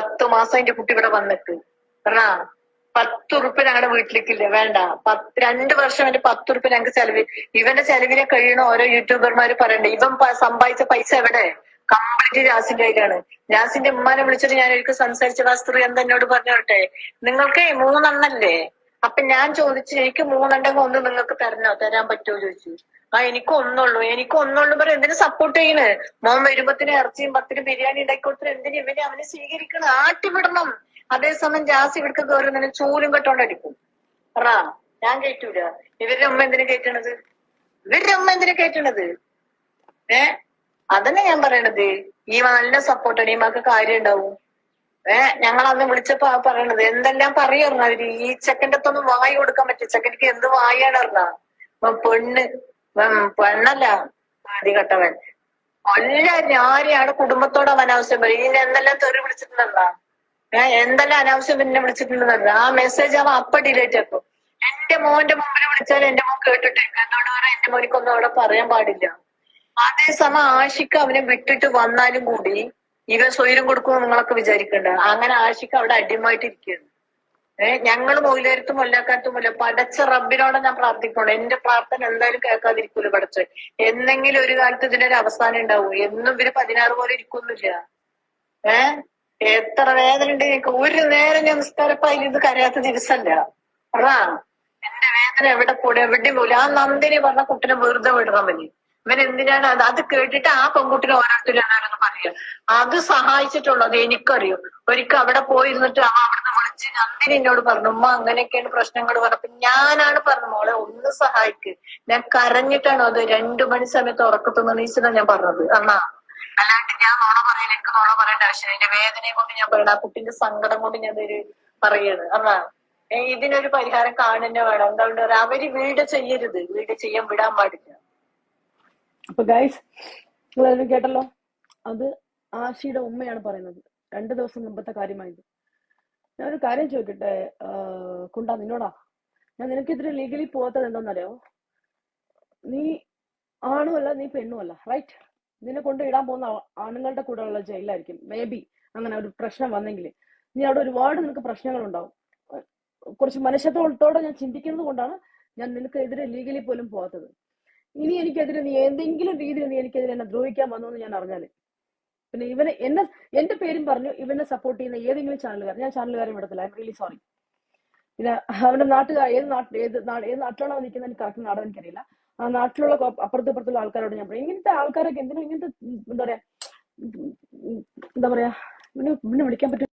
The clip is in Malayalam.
പത്ത് മാസം എന്റെ കുട്ടി ഇവിടെ വന്നിട്ട്. പറഞ്ഞാ പത്ത് ഉറുപ്പ് ഞങ്ങളുടെ വീട്ടിലേക്കില്ല വേണ്ട. പത്ത് രണ്ട് വർഷം എന്റെ പത്ത് ഉറുപ്പ് ഞങ്ങൾക്ക് ചെലവ്. ഇവന്റെ ചെലവിനെ കഴിയണ ഓരോ യൂട്യൂബർമാര് പറയണ്ടേ ഇവൻ സമ്പാദിച്ച പൈസ എവിടെ? കംപ്ലീറ്റ് ജാസിന്റെ കയ്യിലാണ്. ജാസിന്റെ ഉമ്മാനെ വിളിച്ചിട്ട് ഞാൻ ഒരിക്കൽ സംസാരിച്ച വസ്തു എന്താ എന്നോട് പറഞ്ഞോട്ടെ നിങ്ങൾക്ക് മൂന്നെണ്ണല്ലേ? അപ്പൊ ഞാൻ ചോദിച്ചു എനിക്ക് മൂന്നെണ്ണം ഒന്ന് നിങ്ങൾക്ക് തരണോ? തരാൻ പറ്റുമോ ചോദിച്ചു. ആ എനിക്ക് ഒന്നുള്ളൂ. എനിക്ക് ഒന്നുള്ളൂ പറയും എന്തിനു സപ്പോർട്ട് ചെയ്യണ്? മോൻ വരുമ്പത്തിന് ഇറച്ചിയും പത്തിന് ബിരിയാണി ഉണ്ടാക്കി കൊടുത്തിട്ട് എന്തിനു ഇവനെ അവനെ സ്വീകരിക്കണം? ആട്ടിവിടണം. അതേസമയം ജാസ് ഇവിടേക്ക് കയറുന്നതിന് ചൂലും കെട്ടോണ്ടടിക്കും പറ ഞാൻ കേട്ടൂല ഇവരുടെ അമ്മ എന്തിനു കേറ്റണത്? ഇവരുടെ അമ്മ എന്തിനു കേറ്റണത്? ഏ? അതന്നെ ഞാൻ പറയണത്. ഈ നല്ല സപ്പോർട്ടാണ് ഈ മക്ക് കാര്യം ഉണ്ടാവും. ഏ ഞങ്ങൾ അന്ന് വിളിച്ചപ്പോ ആ പറയണത് എന്തെല്ലാം പറയാറുണ്ട് അവർ ഈ ചെക്കന്റെ അടുത്തൊന്നും വായി കൊടുക്കാൻ പറ്റില്ല. ചെക്കനിക്ക് എന്ത് വായാണ് അറിഞ്ഞ പെണ്ണ്. പെണ്ണല്ല. ആദ്യ കെട്ടവൻ എല്ലാരും ആരെയാണ് കുടുംബത്തോട് അവൻ അനാവശ്യം പറയും. ഇനി എന്തെല്ലാം തെറി വിളിച്ചിട്ടുണ്ടെന്നാ ഏ എന്തെല്ലാം അനാവശ്യം പിന്നെ വിളിച്ചിട്ടുണ്ടെന്നല്ല ആ മെസ്സേജ് അവൻ അപ്പ ഡിലേറ്റ് ആക്കും. എന്റെ മോന്റെ മുമ്പിൽ വിളിച്ചാൽ എന്റെ മോൻ കേട്ടിട്ട് എന്നോട് പറയാൻ എന്റെ മോനിക്കൊന്നും അവിടെ പറയാൻ പാടില്ല. അതേസമയം ആഷിക്ക് അവനെ വിട്ടിട്ട് വന്നാലും കൂടി ഇവൻ സ്വൈരം കൊടുക്കുമെന്ന് നിങ്ങളൊക്കെ വിചാരിക്കണ്ട. അങ്ങനെ ആഷിക്ക് അവിടെ അടിമായിട്ടിരിക്കുകയാണ് ഏഹ് ഞങ്ങൾ മൊയിലേരത്തും മുല്ലക്കാട്ടുമില്ല പടച്ച റബ്ബിനോട് ഞാൻ പ്രാർത്ഥിക്കണം എന്റെ പ്രാർത്ഥന എന്തായാലും കേൾക്കാതിരിക്കൂല പടച്ച. എന്നെങ്കിലും ഒരു കാലത്ത് ഇതിനൊരു അവസാനം ഉണ്ടാവും എന്നും ഇവർ പതിനാറ് പോലെ ഇരിക്കൊന്നുമില്ല ഏഹ് എത്ര വേദന ഉണ്ട് എനിക്ക്. ഒരു നേരം ഞാൻ നിസ്കാരപ്പായി ഇത് കരയാത്ത ദിവസമല്ല അതാ. എന്റെ വേദന എവിടെ കൂടെ എവിടെയും പോലും ആ നന്ദിനി പറഞ്ഞ കുട്ടിനെ വെറുതെ വിടണം മതി ഇവൻ എന്തിനാണ് അത്? അത് കേട്ടിട്ട് ആ പെൺകുട്ടിനെ ഓരോരുത്തരും പറയുക. അത് സഹായിച്ചിട്ടുള്ളത് എനിക്കറിയും. ഒരിക്കൽ അവിടെ പോയിരുന്നിട്ട് അവ അവിടുന്ന് വിളിച്ച് നന്ദിനി എന്നോട് പറഞ്ഞു ഉമ്മ അങ്ങനെയൊക്കെയാണ് പ്രശ്നങ്ങൾ പറഞ്ഞപ്പോ ഞാനാണ് പറഞ്ഞു മോളെ ഒന്ന് സഹായിക്ക്. ഞാൻ കരഞ്ഞിട്ടാണ് അത് രണ്ടു മണി സമയത്ത് ഉറക്കത്തുനിന്ന് നീച്ചതാണ് ഞാൻ പറഞ്ഞത്. അന്നാ അല്ലാണ്ട് ഞാൻ നോണ പറയില്ല എനിക്ക് നോണ പറയേണ്ട ആവശ്യം എന്റെ വേദനയെ കൊണ്ട് ഞാൻ പറയണ. ആ കുട്ടിന്റെ സങ്കടം കൊണ്ട് ഞാൻ ഒരു പറയാണ്. അന്നാ ഇതിനൊരു പരിഹാരം കാണുന്നെ വേണം. എന്താ അവർ വീട് ചെയ്യരുത്. വീട് ചെയ്യാൻ വിടാൻ പാടില്ല. അപ്പൊ ഗൈസ് നിങ്ങൾ കേട്ടല്ലോ? അത് ആശിയുടെ ഉമ്മയാണ് പറയുന്നത്. രണ്ട് ദിവസം മുമ്പത്തെ കാര്യമായത് ഒരു കാര്യം ചോദിക്കട്ടെ? കുണ്ട കുണ്ടാ നിന്നോടാ? ഞാൻ നിനക്കെതിരെ ലീഗലി പോകാത്തത് എന്താണെന്നറിയോ? നീ ആണുമല്ല നീ പെണ്ണുമല്ല റൈറ്റ് നിന്നെ കൊണ്ട് ഇടാൻ പോകുന്ന ആണുങ്ങളുടെ കൂടെ ഉള്ള ജയിലായിരിക്കും മേ ബി അങ്ങനെ ഒരു പ്രശ്നം വന്നെങ്കിൽ. നീ അവിടെ ഒരുപാട് നിനക്ക് പ്രശ്നങ്ങൾ ഉണ്ടാവും കുറച്ച് മനുഷ്യത്വത്തോടെ ഞാൻ ചിന്തിക്കുന്നത് കൊണ്ടാണ് ഞാൻ നിനക്കെതിരെ ലീഗലി പോലും പോകാത്തത് ഇനി എനിക്കെതിരെ നീ എന്തെങ്കിലും രീതിയിൽ നീ എനിക്കെതിരെ എന്നെ ദ്രോഹിക്കാൻ വന്നു എന്ന് ഞാൻ അറിഞ്ഞാൽ. പിന്നെ ഇവനെ എന്നെ എന്റെ പേരും പറഞ്ഞു ഇവനെ സപ്പോർട്ട് ചെയ്യുന്ന ഏതെങ്കിലും ചാനലുകാർ ഞാൻ ചാനലുകാരെ വിടത്തില്ല ഐ റിയലി സോറി പിന്നെ അവന്റെ നാട്ടുകാർ ഏത് നാട്ടിൽ ഏത് ഏത് നാട്ടിലാണോ നിൽക്കുന്നത് എനിക്ക് കറക്റ്റ് നാടെന്ന് എനിക്കറിയില്ല. ആ നാട്ടിലുള്ള അപ്പുറത്ത് ഇപ്പുറത്തുള്ള ആൾക്കാരോട് ഞാൻ പറയും ഇങ്ങനത്തെ ആൾക്കാരൊക്കെ എന്തിനാ ഇങ്ങനത്തെ എന്താ പറയാ എന്താ പറയാ ഇവനെ വിളിക്കാൻ പറ്റും